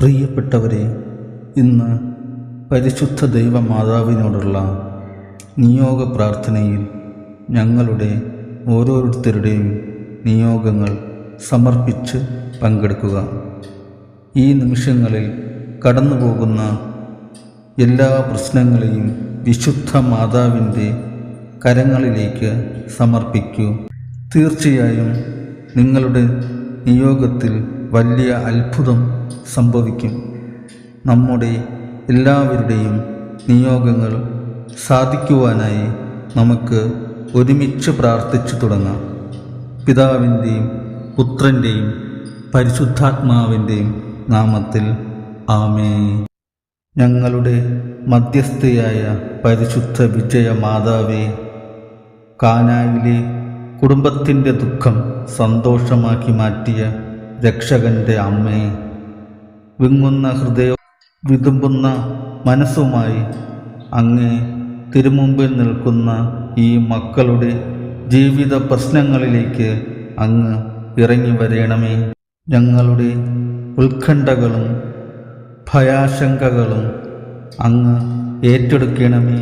പ്രിയപ്പെട്ടവരെ ഇന്ന് പരിശുദ്ധ ദൈവമാതാവിനോടുള്ള നിയോഗ പ്രാർത്ഥനയിൽ ഞങ്ങളുടെ ഓരോരുത്തരുടെയും നിയോഗങ്ങൾ സമർപ്പിച്ച് പങ്കെടുക്കുക. ഈ നിമിഷങ്ങളിൽ കടന്നുപോകുന്ന എല്ലാ പ്രശ്നങ്ങളെയും വിശുദ്ധ മാതാവിന്റെ കരങ്ങളിലേക്ക് സമർപ്പിക്കൂ. തീർച്ചയായും നിങ്ങളുടെ നിയോഗത്തിൽ വലിയ അത്ഭുതം സംഭവിക്കും. നമ്മുടെ എല്ലാവരുടെയും നിയോഗങ്ങൾ സാധിക്കുവാനായി നമുക്ക് ഒരുമിച്ച് പ്രാർത്ഥിച്ചു തുടങ്ങാം. പിതാവിന്റെയും പുത്രന്റെയും പരിശുദ്ധാത്മാവിന്റെയും നാമത്തിൽ ആമേ ഞങ്ങളുടെ മധ്യസ്ഥയായ പരിശുദ്ധ വിജയ മാതാവേ കാനായിലെ കുടുംബത്തിന്റെ ദുഃഖം സന്തോഷമാക്കി മാറ്റിയ രക്ഷകന്റെ അമ്മേ വിങ്ങുന്ന ഹൃദയ വിതുമ്പുന്ന മനസ്സുമായി അങ്ങേ തിരുമുമ്പിൽ നിൽക്കുന്ന ഈ മക്കളുടെ ജീവിത പ്രശ്നങ്ങളിലേക്ക് അങ്ങ് ഇറങ്ങി വരേണമേ. ഞങ്ങളുടെ ഉത്കണ്ഠകളും ഭയാശങ്കകളും അങ്ങ് ഏറ്റെടുക്കണമേ.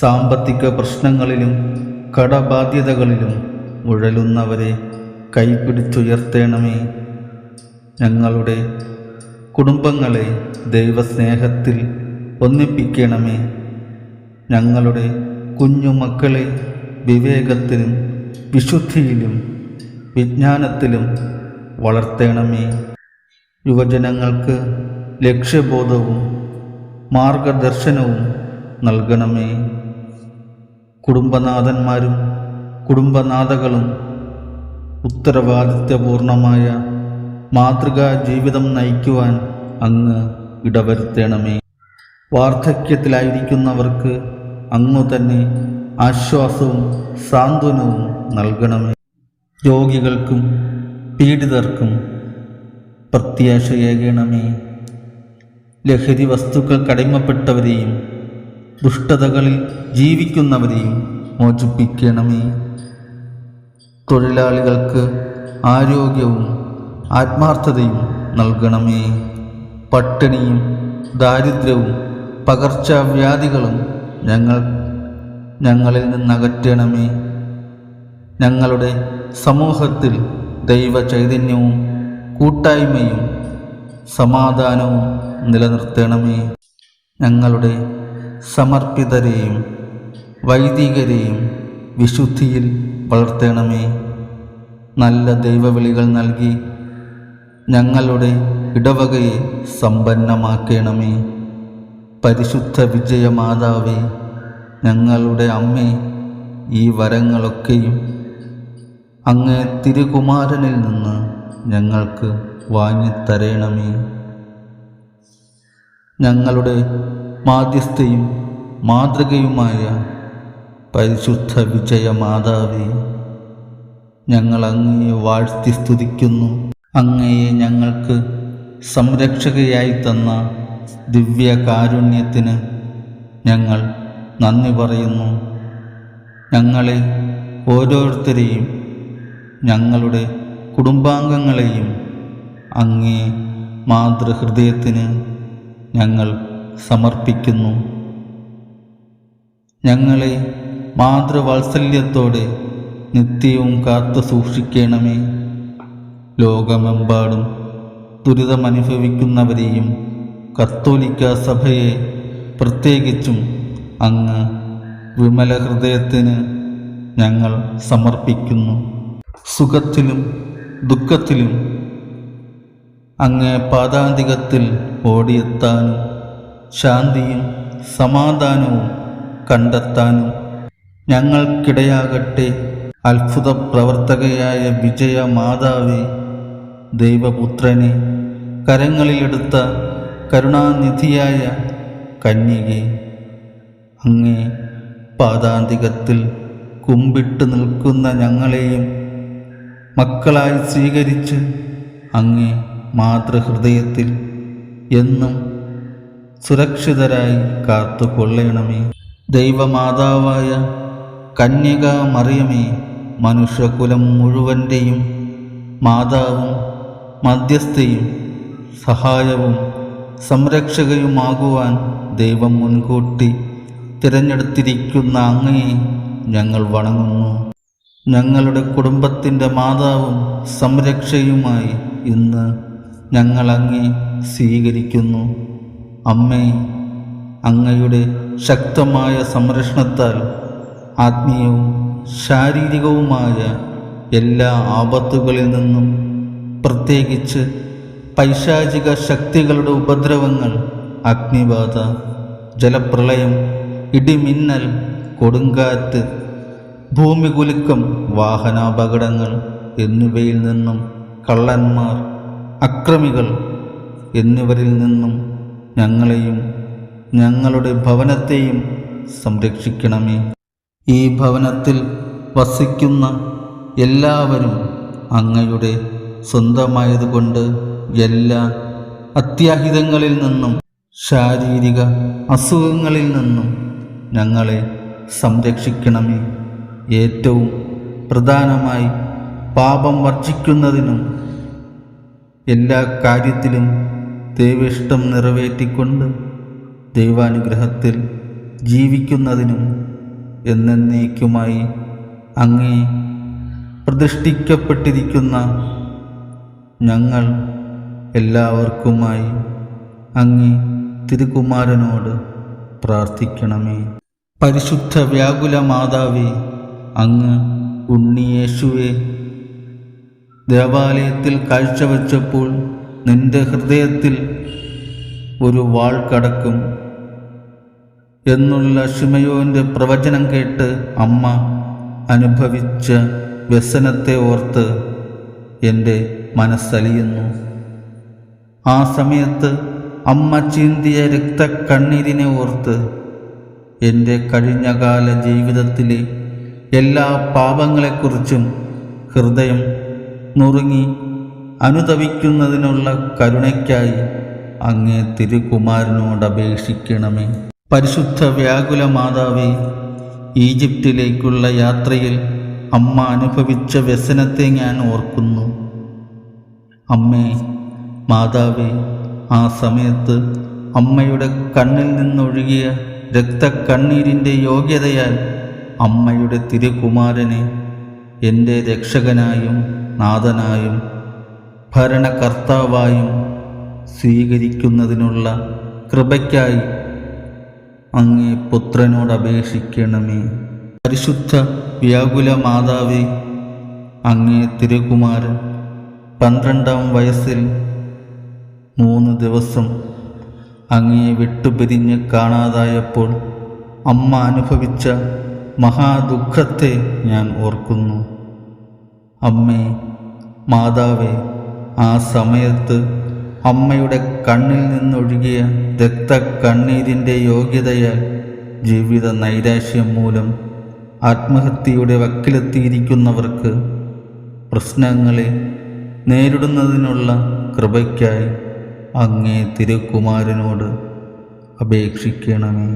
സാമ്പത്തിക പ്രശ്നങ്ങളിലും കടബാധ്യതകളിലും ഉഴലുന്നവരെ കൈപിടിച്ചുയർത്തേണമേ. ഞങ്ങളുടെ കുടുംബങ്ങളെ ദൈവസ്നേഹത്തിൽ ഒന്നിപ്പിക്കണമേ. ഞങ്ങളുടെ കുഞ്ഞുമക്കളെ വിവേകത്തിലും വിശുദ്ധിയിലും വിജ്ഞാനത്തിലും വളർത്തേണമേ. യുവജനങ്ങൾക്ക് ലക്ഷ്യബോധവും മാർഗദർശനവും നൽകണമേ. കുടുംബനാഥന്മാരും കുടുംബനാഥകളും ഉത്തരവാദിത്വപൂർണമായ മാതൃകാ ജീവിതം നയിക്കുവാൻ അങ്ങ് ഇടവരുത്തണമേ. വാർദ്ധക്യത്തിലായിരിക്കുന്നവർക്ക് അങ്ങു തന്നെ ആശ്വാസവും സാന്ത്വനവും നൽകണമേ. രോഗികൾക്കും പീഡിതർക്കും പ്രത്യാശയേകണമേ. ലഹരി വസ്തുക്കൾക്കടിമപ്പെട്ടവരെയും ദുഷ്ടതകളിൽ ജീവിക്കുന്നവരെയും മോചിപ്പിക്കണമേ. തൊഴിലാളികൾക്ക് ആരോഗ്യവും ആത്മാർത്ഥതയും നൽകണമേ. പട്ടിണിയും ദാരിദ്ര്യവും പകർച്ചവ്യാധികളും ഞങ്ങൾ ഞങ്ങളിൽ നിന്നകറ്റണമേ. ഞങ്ങളുടെ സമൂഹത്തിൽ ദൈവ ചൈതന്യവും കൂട്ടായ്മയും സമാധാനവും നിലനിർത്തണമേ. ഞങ്ങളുടെ സമർപ്പിതരെയും വൈദികരെയും വിശുദ്ധിയിൽ വളർത്തണമേ. നല്ല ദൈവവിളികൾ നൽകി ഞങ്ങളുടെ ഇടവകയെ സമ്പന്നമാക്കണമേ. പരിശുദ്ധ വിജയമാതാവേ ഞങ്ങളുടെ അമ്മേ ഈ വരങ്ങളൊക്കെയും അങ്ങേ തിരുകുമാരനിൽ നിന്ന് ഞങ്ങൾക്ക് വാങ്ങിത്തരയണമേ ഞങ്ങളുടെ മാധ്യസ്ഥയും മാതൃകയുമായ പരിശുദ്ധ വിജയ മാതാവേ ഞങ്ങൾ അങ്ങയെ വാഴ്ത്തി സ്തുതിക്കുന്നു. അങ്ങയെ ഞങ്ങൾക്ക് സംരക്ഷകയായി തന്ന ദിവ്യ കാരുണ്യത്തിന് ഞങ്ങൾ നന്ദി പറയുന്നു. ഞങ്ങളെ ഓരോരുത്തരെയും ഞങ്ങളുടെ കുടുംബാംഗങ്ങളെയും അങ്ങേ മാതൃഹൃദയത്തിന് ഞങ്ങൾ സമർപ്പിക്കുന്നു. ഞങ്ങളെ മാതൃവാത്സല്യത്തോടെ നിത്യവും കാത്തു സൂക്ഷിക്കണമേ. ലോകമെമ്പാടും ദുരിതമനുഭവിക്കുന്നവരെയും കത്തോലിക്ക സഭയെ പ്രത്യേകിച്ചും അങ്ങ് വിമല ഹൃദയത്തിന് ഞങ്ങൾ സമർപ്പിക്കുന്നു. സുഖത്തിലും ദുഃഖത്തിലും അങ്ങ് പാതാന്തികത്തിൽ ഓടിയെത്താനും ശാന്തിയും സമാധാനവും കണ്ടെത്താനും ഞങ്ങൾക്കിടയാകട്ടെ. അത്ഭുത പ്രവർത്തകയായ വിജയ മാതാവേ ദൈവപുത്രനെ കരങ്ങളിലെടുത്ത കരുണാനിധിയായ കന്യകെ അങ്ങേ പാദാന്തികത്തിൽ കുമ്പിട്ട് നിൽക്കുന്ന ഞങ്ങളെയും മക്കളായി സ്വീകരിച്ച് അങ്ങേ മാതൃഹൃദയത്തിൽ എന്നും സുരക്ഷിതരായി കാത്തുകൊള്ളണമേ. ദൈവമാതാവായ കന്യക മറിയമേ മനുഷ്യകുലം മുഴുവന്റെയും മാതാവും മധ്യസ്ഥയും സഹായവും സംരക്ഷകയുമാകുവാൻ ദൈവം മുൻകൂട്ടി തിരഞ്ഞെടുത്തിരിക്കുന്ന അങ്ങയെ ഞങ്ങൾ വണങ്ങുന്നു. ഞങ്ങളുടെ കുടുംബത്തിന്റെ മാതാവും സംരക്ഷയുമായി ഇന്ന് ഞങ്ങൾ അങ്ങേ സ്വീകരിക്കുന്നു. അമ്മേ അങ്ങയുടെ ശക്തമായ സംരക്ഷണത്താൽ ആത്മീയവും ശാരീരികവുമായ എല്ലാ ആപത്തുകളിൽ നിന്നും പ്രത്യേകിച്ച് പൈശാചിക ശക്തികളുടെ ഉപദ്രവങ്ങൾ അഗ്നിബാധ ജലപ്രളയം ഇടിമിന്നൽ കൊടുങ്കാറ്റ് ഭൂമികുലുക്കം വാഹനാപകടങ്ങൾ എന്നിവയിൽ നിന്നും കള്ളന്മാർ അക്രമികൾ എന്നിവരിൽ നിന്നും ഞങ്ങളെയും ഞങ്ങളുടെ ഭവനത്തെയും സംരക്ഷിക്കണമേ. ഈ ഭവനത്തിൽ വസിക്കുന്ന എല്ലാവരും അങ്ങയുടെ സ്വന്തമായതുകൊണ്ട് എല്ലാ അത്യാഹിതങ്ങളിൽ നിന്നും ശാരീരിക അസുഖങ്ങളിൽ നിന്നും ഞങ്ങളെ സംരക്ഷിക്കണമേ. ഏറ്റവും പ്രധാനമായി പാപം വർജിക്കുന്നതിനും എല്ലാ കാര്യത്തിലും ദൈവിഷ്ടം നിറവേറ്റിക്കൊണ്ട് ദൈവാനുഗ്രഹത്തിൽ ജീവിക്കുന്നതിനും എന്നേക്കുമായി അങ്ങേ പ്രതിഷ്ഠിക്കപ്പെട്ടിരിക്കുന്ന ഞങ്ങൾ എല്ലാവർക്കുമായി അങ്ങേ തിരുകുമാരനോട് പ്രാർത്ഥിക്കണമേ. പരിശുദ്ധ വ്യാകുല മാതാവേ അങ്ങ് ഉണ്ണിയേശുവെ ദേവാലയത്തിൽ കാഴ്ചവെച്ചപ്പോൾ നിന്റെ ഹൃദയത്തിൽ ഒരു വാൾ കടക്കും. എന്നുള്ള ഷിമയോന്റെ പ്രവചനം കേട്ട് അമ്മ അനുഭവിച്ച വ്യസനത്തെ ഓർത്ത് എന്റെ മനസ്സലിയുന്നു. ആ സമയത്ത് അമ്മ ചീന്തിയ രക്തക്കണ്ണീരിനെ ഓർത്ത് എന്റെ കഴിഞ്ഞകാല ജീവിതത്തിലെ എല്ലാ പാപങ്ങളെക്കുറിച്ചും ഹൃദയം നുറുങ്ങി അനുതപിക്കുന്നതിനുള്ള കരുണയ്ക്കായി അങ്ങേ തിരുകുമാരനോട് അപേക്ഷിക്കണമേ പരിശുദ്ധ വ്യാകുല മാതാവേ ഈജിപ്തിലേക്കുള്ള യാത്രയിൽ അമ്മ അനുഭവിച്ച വ്യസനത്തെ ഞാൻ ഓർക്കുന്നു. അമ്മേ മാതാവേ ആ സമയത്ത് അമ്മയുടെ കണ്ണിൽ നിന്നൊഴുകിയ രക്തക്കണ്ണീരിന്റെ യോഗ്യതയാൽ അമ്മയുടെ തിരുകുമാരനെ എന്റെ രക്ഷകനായും നാഥനായും ഭരണകർത്താവായും സ്വീകരിക്കുന്നതിനുള്ള കൃപയ്ക്കായി അങ്ങേ പുത്രനോട് അപേക്ഷിക്കണമേ പരിശുദ്ധ വ്യാകുല മാതാവേ അങ്ങേ തിരുകുമാരൻ പന്ത്രണ്ടാം വയസ്സിൽ മൂന്ന് ദിവസം അങ്ങേ വിട്ടുപിരിഞ്ഞ് കാണാതായപ്പോൾ അമ്മ അനുഭവിച്ച മഹാദുഃഖത്തെ ഞാൻ ഓർക്കുന്നു. അമ്മേ മാതാവേ ആ സമയത്ത് അമ്മയുടെ കണ്ണിൽ നിന്നൊഴുകിയ രക്തക്കണ്ണീരിന്റെ യോഗ്യതയാൽ ജീവിത നൈരാശ്യം മൂലം ആത്മഹത്യയുടെ വക്കിലെത്തിയിരിക്കുന്നവർക്ക് പ്രശ്നങ്ങളെ നേരിടുന്നതിനുള്ള കൃപയ്ക്കായി അങ്ങേ തിരുക്കുമാരനോട് അപേക്ഷിക്കണമേ.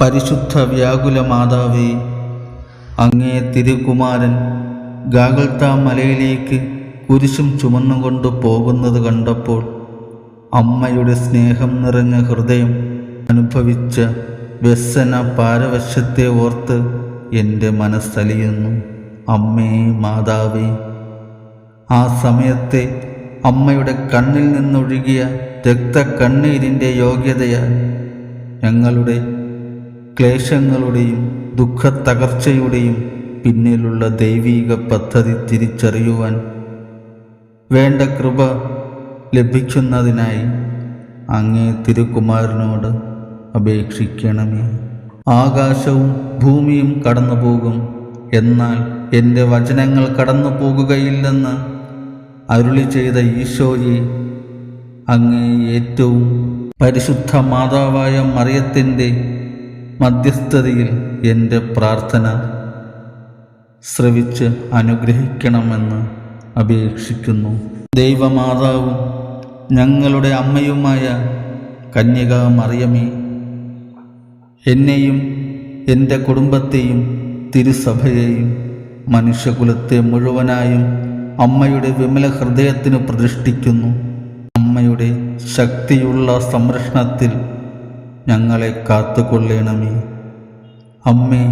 പരിശുദ്ധ വ്യാകുല മാതാവേ അങ്ങേ തിരുകുമാരൻ ഗാഗൾത്ത മലയിലേക്ക് കുരിശും ചുമന്നുകൊണ്ട് പോകുന്നത് കണ്ടപ്പോൾ അമ്മയുടെ സ്നേഹം നിറഞ്ഞ ഹൃദയം അനുഭവിച്ച വ്യസന പാരവശ്യത്തെ ഓർത്ത് എന്റെ മനസ്സലിയുന്നു. അമ്മേ മാതാവേ ആ സമയത്തെ അമ്മയുടെ കണ്ണിൽ നിന്നൊഴുകിയ രക്തക്കണ്ണീരിന്റെ യോഗ്യതയാൽ ഞങ്ങളുടെ ക്ലേശങ്ങളുടെയും ദുഃഖത്തകർച്ചയുടെയും പിന്നിലുള്ള ദൈവീക പദ്ധതി തിരിച്ചറിയുവാൻ വേണ്ട കൃപ ലഭിക്കുന്നതിനായി അങ്ങേ തിരുക്കുമാരനോട് അപേക്ഷിക്കണമേ. ആകാശവും ഭൂമിയും കടന്നു പോകും എന്നാൽ എന്റെ വചനങ്ങൾ കടന്നു പോകുകയില്ലെന്ന് അരുളി ചെയ്ത ഈശോയെ അങ്ങേ ഏറ്റവും പരിശുദ്ധ മാതാവായ മറിയത്തിന്റെ മധ്യസ്ഥതയിൽ എന്റെ പ്രാർത്ഥന ശ്രവിച്ച് അനുഗ്രഹിക്കണമെന്ന് അപേക്ഷിക്കുന്നു. ദൈവമാതാവും ഞങ്ങളുടെ അമ്മയുമായ കന്യക മറിയമേ എന്നെയും എന്റെ കുടുംബത്തെയും തിരുസഭയെയും മനുഷ്യകുലത്തെ മുഴുവനായും അമ്മയുടെ വിമല ഹൃദയത്തിന് പ്രതിഷ്ഠിക്കുന്നു. അമ്മയുടെ ശക്തിയുള്ള സംരക്ഷണത്തിൽ ഞങ്ങളെ കാത്തുകൊള്ളണമേ. അമ്മേ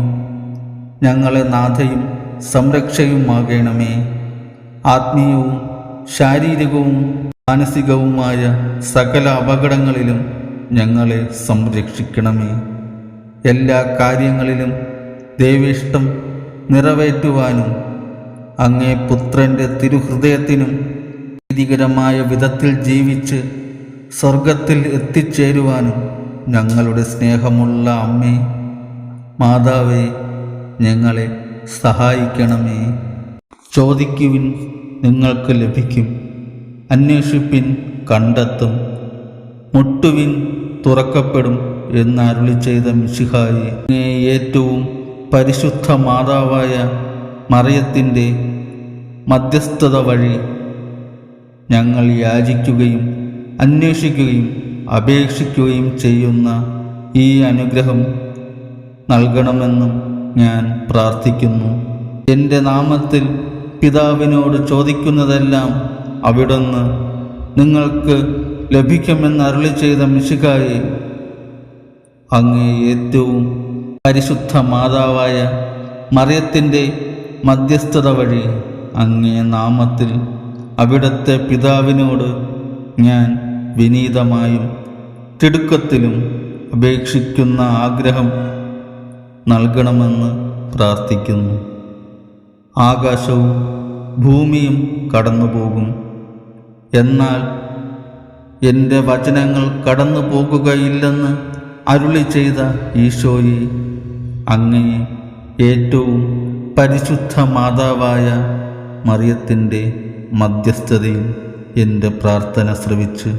ഞങ്ങളെ നാഥയും സംരക്ഷയുമാകണമേ. ആത്മീയവും ശാരീരികവും മാനസികവുമായ സകല അപകടങ്ങളിലും ഞങ്ങളെ സംരക്ഷിക്കണമേ. എല്ലാ കാര്യങ്ങളിലും ദൈവിഷ്ടം നിറവേറ്റുവാനും അങ്ങേ പുത്രന്റെ തിരുഹൃദയത്തിനും നീതികരമായ വിധത്തിൽ ജീവിച്ച് സ്വർഗത്തിൽ എത്തിച്ചേരുവാനും ഞങ്ങളുടെ സ്നേഹമുള്ള അമ്മേ മാതാവേ ഞങ്ങളെ സഹായിക്കണമേ. ചോദിക്കുവിൻ നിങ്ങൾക്ക് ലഭിക്കും. അന്വേഷിപ്പിൻ കണ്ടെത്തും. മുട്ടുവിൻ തുറക്കപ്പെടും എന്നരുളി ചെയ്ത മിശിഹായി. ഏറ്റവും പരിശുദ്ധ മാതാവായ മറിയത്തിന്റെ മധ്യസ്ഥത വഴി ഞങ്ങൾ യാചിക്കുകയും അന്വേഷിക്കുകയും അപേക്ഷിക്കുകയും ചെയ്യുന്ന ഈ അനുഗ്രഹം നൽകണമെന്നും ഞാൻ പ്രാർത്ഥിക്കുന്നു. എന്റെ നാമത്തിൽ പിതാവിനോട് ചോദിക്കുന്നതെല്ലാം അവിടുന്ന് നിങ്ങൾക്ക് ലഭിക്കുമെന്ന് അരുളി ചെയ്ത മിശുകായി അങ്ങേ ഏറ്റവും പരിശുദ്ധ മാതാവായ മറിയത്തിന്റെ മധ്യസ്ഥത വഴി അങ്ങേ നാമത്തിൽ അവിടത്തെ പിതാവിനോട് ഞാൻ വിനീതമായും തിടുക്കത്തിലും അപേക്ഷിക്കുന്ന ആഗ്രഹം നൽകണമെന്ന് പ്രാർത്ഥിക്കുന്നു. ആകാശവും ഭൂമിയും കടന്നുപോകും. എന്നാൽ എന്റെ വചനങ്ങൾ കടന്നു പോകുകയില്ലെന്ന് അരുളി ചെയ്ത ഈശോയെ അങ്ങയെ ഏറ്റവും പരിശുദ്ധ മാതാവായ മറിയത്തിന്റെ മധ്യസ്ഥതയിൽ എന്റെ പ്രാർത്ഥന ശ്രവിച്ച്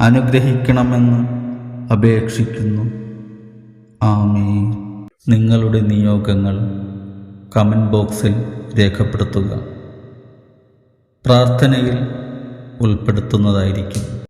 അനുഗ്രഹിക്കണമെന്ന് അപേക്ഷിക്കുന്നു. ആമേ നിങ്ങളുടെ നിയോഗങ്ങൾ കമന്റ് ബോക്സിൽ രേഖപ്പെടുത്തുക. പ്രാർത്ഥനയിൽ ഉൾപ്പെടുത്തുന്നതായിരിക്കും.